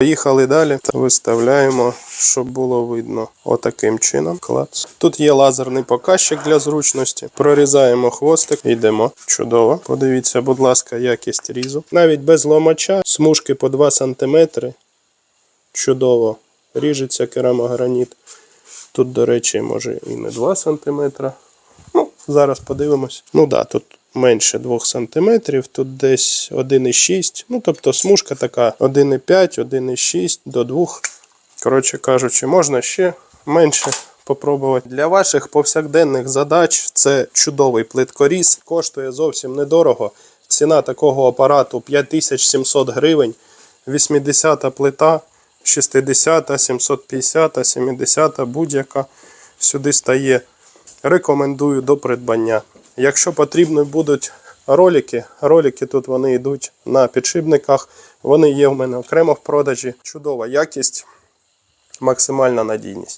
Поїхали далі та виставляємо, щоб було видно. Отаким чином. Клац. Тут є лазерний показчик для зручності. Прорізаємо хвостик, йдемо. Чудово. Подивіться, будь ласка, якість різу. Навіть без ломача, смужки по 2 см. Чудово. Ріжеться керамограніт. Тут, до речі, може і не 2 см. Зараз подивимось. Ну да, тут менше 2 см, тут десь 1,6. Ну, тобто смужка така 1,5, 1,6 до 2. Коротше кажучи, можна ще менше попробувати. Для ваших повсякденних задач це чудовий плиткоріз. Коштує зовсім недорого. Ціна такого апарату 5700 гривень. 80 плита, 60, 750, 70, будь-яка сюди стає. Рекомендую до придбання. Якщо потрібні будуть ролики, ролики тут вони йдуть на підшипниках. Вони є в мене окремо в продажі. Чудова якість, максимальна надійність.